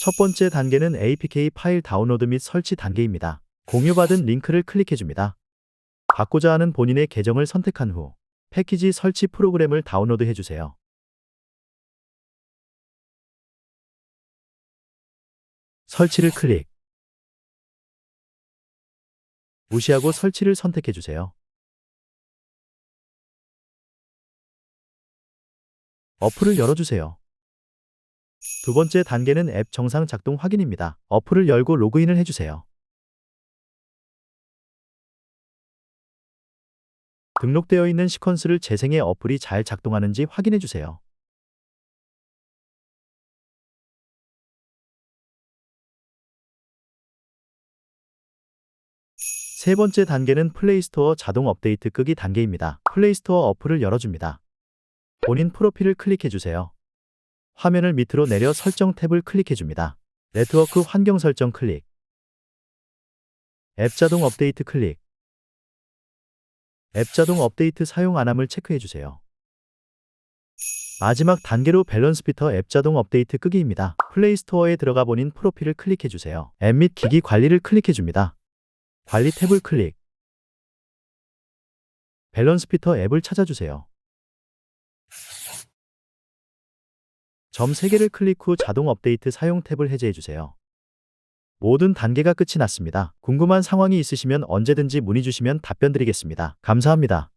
첫 번째 단계는 APK 파일 다운로드 및 설치 단계입니다. 공유받은 링크를 클릭해줍니다. 받고자 하는 본인의 계정을 선택한 후 패키지 설치 프로그램을 다운로드 해주세요. 설치를 클릭. 무시하고 설치를 선택해주세요. 어플을 열어주세요. 두 번째 단계는 앱 정상 작동 확인입니다. 어플을 열고 로그인을 해주세요. 등록되어 있는 시퀀스를 재생해 어플이 잘 작동하는지 확인해 주세요. 세 번째 단계는 플레이스토어 자동 업데이트 끄기 단계입니다. 플레이스토어 어플을 열어줍니다. 본인 프로필을 클릭해 주세요. 화면을 밑으로 내려 설정 탭을 클릭해 줍니다. 네트워크 환경 설정 클릭. 앱 자동 업데이트 클릭. 앱 자동 업데이트 사용 안함을 체크해 주세요. 마지막 단계로 밸런스 피터 앱 자동 업데이트 끄기입니다. 플레이 스토어에 들어가 본인 프로필을 클릭해 주세요. 앱 및 기기 관리를 클릭해 줍니다. 관리 탭을 클릭. 밸런스 피터 앱을 찾아주세요. 점 3개를 클릭 후 자동 업데이트 사용 탭을 해제해 주세요. 모든 단계가 끝이 났습니다. 궁금한 상황이 있으시면 언제든지 문의 주시면 답변 드리겠습니다. 감사합니다.